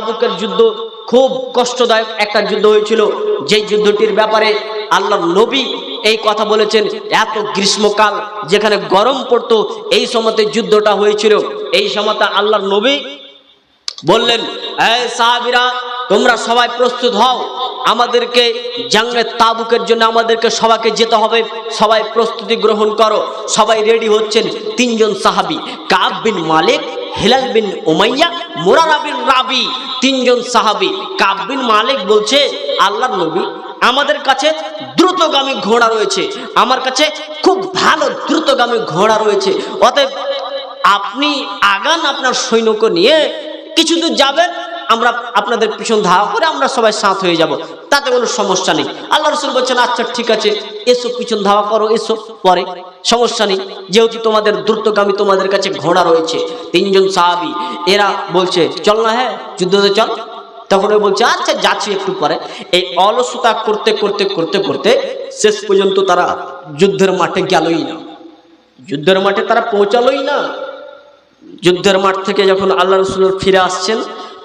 তাবুকের যুদ্ধ খুব কষ্টদায়ক একটা যুদ্ধ হয়েছিল। যেই যুদ্ধটির ব্যাপারে আল্লাহর নবী এই কথা বলেছেন, এত গ্রীষ্মকাল যেখানে গরম পড়তো, এই সময়তে যুদ্ধটা হয়েছিল। এই সময়তে আল্লাহর নবী বললেন তোমরা সবাই প্রস্তুত হও। আমাদেরকে জাঙ্গে তাবুকের জন্য আমাদেরকে সবাইকে যেতে হবে। সবাই প্রস্তুতি গ্রহণ করো। সবাই রেডি হচ্ছেন তিনজন সাহাবি, কাব বিন মালিক হেলাল বিন উমাইয়া, মোরারা বিন রাবি তিনজন সাহাবি। কাব বিন মালিক বলছে, আল্লাহর নবী, আমাদের কাছে দ্রুতগামী ঘোড়া রয়েছে। আমার কাছে খুব ভালো দ্রুতগামী ঘোড়া রয়েছে। অতএব আপনি আগান আপনার সৈন্যকে নিয়ে কিছু দূর যাবেন, আমরা আপনাদের পিছন ধাওয়া করে আমরা সবাই সাথ হয়ে যাব। তাতে কোনো সমস্যা নেই। আল্লাহ রসুল বলছেন আচ্ছা ঠিক আছে, এসো, পিছন ধাওয়া করো, এসো, পরে, সমস্যা নেই। যেহেতু তোমাদের দ্রুতগামী তোমাদের কাছে ঘোড়া রয়েছে, তিনজন সাহাবি, এরা বলছে, চল না হ্যাঁ যুদ্ধতে চল। তখন বলছে আচ্ছা যাচ্ছি একটু পরে। এই অলসতা করতে করতে করতে করতে শেষ পর্যন্ত তারা যুদ্ধের মাঠে গেলই না। যুদ্ধের মাঠে তারা পৌঁছালোই না। যুদ্ধের মাঠ থেকে যখন আল্লাহ রসুল ফিরে আসছেন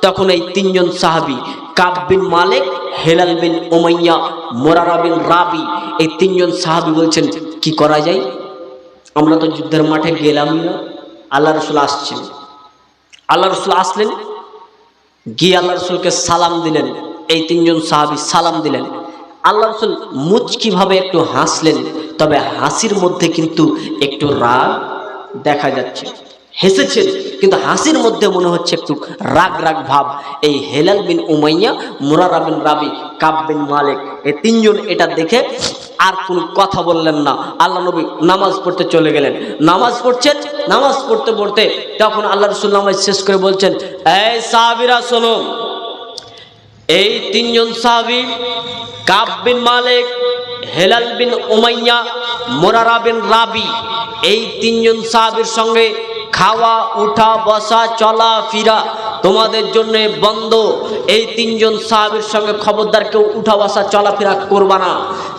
তখন এই তিনজন সাহাবি কাব বিন মালিক, হেলাল বিন ওমাইয়া মোরারা বিন রাবি, এই তিনজন সাহাবি বলছেন, কি করা যায়? আমরা তো যুদ্ধের মাঠে গেলামই না। আল্লাহ রসুল আসছেন। আল্লাহ রসুল আসলেন। গিয়ে আল্লাহ রসুলকে সালাম দিলেন। এই তিনজন সাহাবি সালাম দিলেন। আল্লাহ রসুল মুচকিভাবে একটু হাসলেন, তবে হাসির মধ্যে কিন্তু একটু রাগ দেখা যাচ্ছে। হেসেছেন। কিন্তু হাসির মধ্যে মনে হচ্ছে একটু রাগ রাগ ভাব। এই Hilal bin Umayya, Murarah bin Rabi, Kab bin মালিক, এই তিনজন এটা দেখে আর কোনো কথা বললেন না। আল্লাহ নবী নামাজ পড়তে চলে গেলেন। নামাজ পড়ছেন নামাজ পড়তে পড়তে তখন আল্লাহ রসুল নামাজ শেষ করে বলছেন, এই সাহাবিরা, শোনো, এই তিনজন সাহাবি, কাব বিন মালিক, হেলাল বিন উমাইয়া, মোরারা বিন রাবি, এই তিনজন সাহাবির সঙ্গে খাওয়া, উঠা, বসা, চলা, ফিরা তোমাদের জন্য বন্ধ। এই তিনজন সাহাবির সঙ্গে খবরদার কেউ উঠা, বসা চলাফেরা করবা না।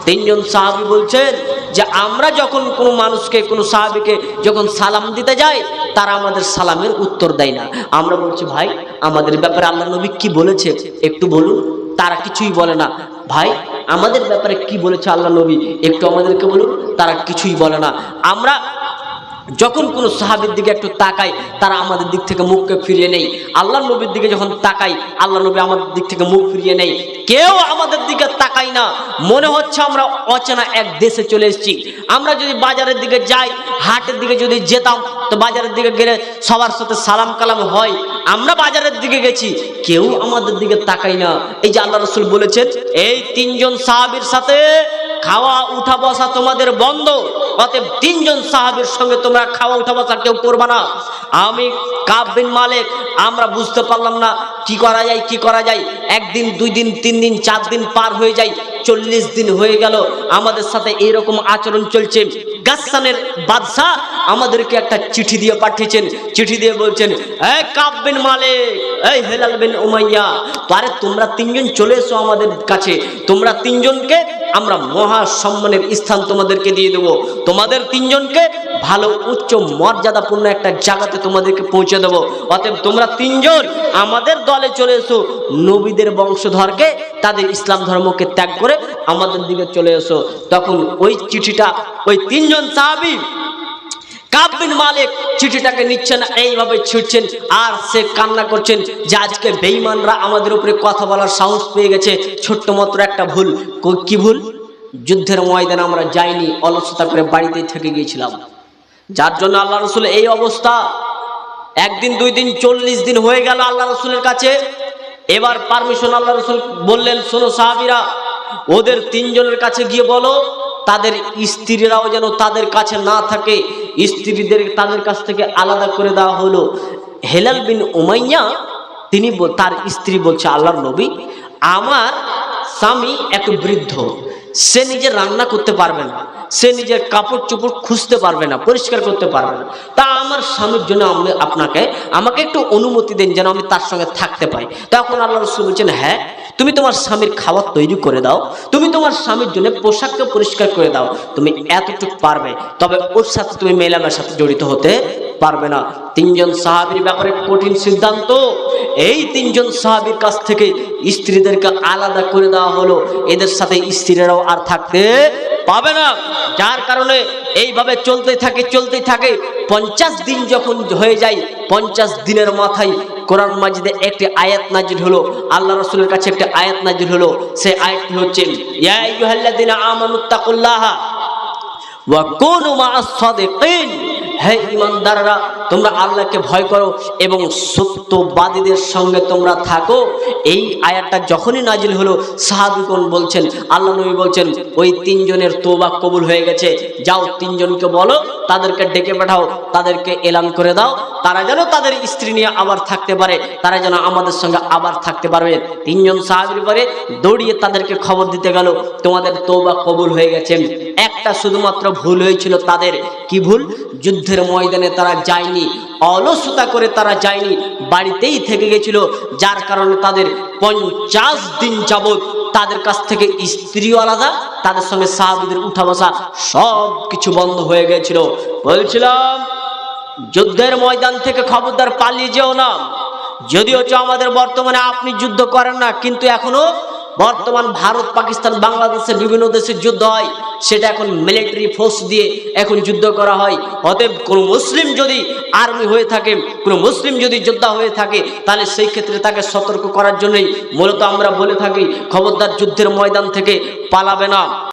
তিনজন সাহাবি বলছেন যে, আমরা যখন কোনো মানুষকে, কোনো সাহাবিকে যখন সালাম দিতে যাই, তারা আমাদের সালামের উত্তর দেয় না। আমরা বলছি, ভাই, আমাদের ব্যাপারে আল্লাহ নবী কি বলেছে? একটু বলুন। তারা কিছুই বলে না। ভাই, আমাদের ব্যাপারে কি বলেছে আল্লাহ নবী? একটু আমাদেরকে বলুন। তারা কিছুই বলে না। আমরা যখন কোনো সাহাবির দিকে একটু তাকাই, তারা আমাদের দিক থেকে মুখকে ফিরিয়ে নেই আল্লাহ নবীর দিকে যখন তাকাই আল্লাহ নবী আমাদের দিক থেকে মুখ ফিরিয়ে নেই কেউ আমাদের দিকে তাকাই না। মনে হচ্ছে আমরা অচেনা এক দেশে চলে এসেছি। আমরা যদি বাজারের দিকে যাই, হাটের দিকে যদি যেতাম, তো বাজারের দিকে গেলে সবার সাথে সালাম কালাম হয়। আমরা বাজারের দিকে গেছি, কেউ আমাদের দিকে তাকাই না। এই যে আল্লাহ রসুল বলেছেন, এই তিনজন সাহাবির সাথে খাওয়া উঠা বসা তোমাদের বন্ধ। অতএব তিনজন সাহাবের সঙ্গে তোমরা খাওয়া, উঠা বসা কেউ করবা না। আমি কাব বিন মালিক, আমরা বুঝতে পারলাম না কি করা যায়, কি করা যায়। একদিন, দুই দিন, তিন দিন, চার দিন পার হয়ে যায়, চল্লিশ দিন হয়ে গেল, আমাদের সাথে এইরকম আচরণ চলছে। গাসানের বাদশাহ আমাদেরকে একটা চিঠি দিয়ে পাঠিয়েছেন। চিঠি দিয়ে বলছেন এই কাব বিন মালিক এই হেলাল বিন উমাইয়া আরে তোমরা তিনজন চলে এসো আমাদের কাছে। তোমরা তিনজনকে আমরা মহা সম্মানের স্থান তোমাদেরকে দিয়ে দেবো। তোমাদের তিনজনকে ভালো, উচ্চ, মর্যাদাপূর্ণ একটা জায়গাতে তোমাদেরকে পৌঁছে দেবো। অতএব তোমরা তিনজন আমাদের দলে চলে এসো, নবীদের বংশধরকে, তাদের ইসলাম ধর্মকে ত্যাগ করে আমাদের দিকে চলে এসো। তখন ওই চিঠিটা, ওই তিনজন সাহাবি কাবিন মালিক চিঠিটাকে নিচ্ছেন, এইভাবে ছিঁড়ছেন আর সে কান্না করছেন যে আজকে বেঈমানরা আমাদের উপরে কথা বলার সাহস পেয়ে গেছে। ছোট্ট মাত্র একটা ভুল। কো- ভুল? যুদ্ধের ময়দানে আমরা যাইনি, অলসতা করে বাড়িতেই থেকে গিয়েছিলাম। যার জন্য আল্লাহ রসুল এই অবস্থা। একদিন, দুই দিন, চল্লিশ দিন হয়ে গেল আল্লাহ রসুলের কাছে। এবার পারমিশন আল্লাহ রসুল বললেন, শোনো সাহাবিরা, ওদের তিনজনের কাছে গিয়ে বলো তাদের স্ত্রীরাও যেন তাদের কাছে না থাকে, স্ত্রীদের তাদের কাছ থেকে আলাদা করে দেওয়া হলো। হেলাল বিন উমাইয়া, তিনি তার স্ত্রী বলছে আল্লাহ নবী, আমার স্বামী এক বৃদ্ধ। সে নিজে রান্না করতে পারবে না। সে নিজের কাপড় চোপড় খুঁজতে পারবে না, পরিষ্কার করতে পারবে না। তা আমার স্বামীর জন্য আমি আপনাকে, আমাকে একটু অনুমতি দেন যেন আমি তার সঙ্গে থাকতে পাই তখন আল্লাহ রসুল বলছেন হ্যাঁ তুমি তোমার স্বামীর খাবার তৈরি করে দাও। তুমি তোমার স্বামীর জন্য পোশাককে পরিষ্কার করে দাও। তুমি এতটুকু পারবে। তবে ওর সাথে তুমি মেলামের সাথে জড়িত হতে পারবে না। তিনজন সাহাবির ব্যাপারে কঠিন সিদ্ধান্ত। এই তিনজন সাহাবির কাছ থেকে স্ত্রীদেরকে আলাদা করে দেওয়া হলো। এদের সাথে স্ত্রীরাও আর থাকতে পাবে না। যার কারণে এইভাবে চলতে থাকে চলতে থাকে। পঞ্চাশ দিন যখন হয়ে যায়, পঞ্চাশ দিনের মাথায় কোরআন মাজিদে একটি আয়াত নাজির হলো। আল্লাহ রসুলের কাছে একটি আয়াত নাজিল হলো। সেই আয়াতটি হচ্ছে, ইয়া আমানুত্তাকুল্লাহা ওয়া কুনু মাআস সাদিকিন হে ইমানদাররা, তোমরা আল্লাহকে ভয় করো এবং সত্যবাদীদের সঙ্গে তোমরা থাকো। এই আয়াতটা যখনই নাজিল হলো, সাহাবিগণ বলছেন, আল্লাহ নবী বলছেন, ওই তিনজনের তোবা কবুল হয়ে গেছে। যাও তিনজনকে বলো, তাদেরকে ডেকে পাঠাও, তাদেরকে এলান করে দাও। তারা যেন তাদের স্ত্রী নিয়ে আবার থাকতে পারে, তারা যেন আমাদের সঙ্গে আবার থাকতে পারবে। তিনজন সাহাবির পরে দৌড়িয়ে তাদেরকে খবর দিতে গেল, তোমাদের তোবা কবুল হয়ে গেছে। একটা শুধুমাত্র ভুল হয়েছিল তাদের। কি ভুল? যুদ্ধের ময়দানে তারা যায়নি, অলসতা করে তারা যায়নি, বাড়িতেই থেকে গেছিল, যার কারণে তাদের পঞ্চাশ দিন যাবৎ তাদের কাছ থেকে স্ত্রীও আলাদা, তাদের সঙ্গে সাহাবিদের উঠা বসা সব কিছু বন্ধ হয়ে গেছিল। বলছিলাম, যুদ্ধের ময়দান থেকে খবরদার পালিয়ে যেও না। যদিও আমাদের বর্তমানে আপনি যুদ্ধ করেন না, কিন্তু এখনও বর্তমান ভারত, পাকিস্তান, বাংলাদেশের বিভিন্ন দেশে যুদ্ধ হয়। সেটা এখন মিলিটারি ফোর্স দিয়ে এখন যুদ্ধ করা হয়। অতএব কোনো মুসলিম যদি আর্মি হয়ে থাকে, কোনো মুসলিম যদি যোদ্ধা হয়ে থাকে, তাহলে সেই ক্ষেত্রে তাকে সতর্ক করার জন্যই মূলত আমরা বলে থাকি, খবরদার যুদ্ধের ময়দান থেকে পালাবে না।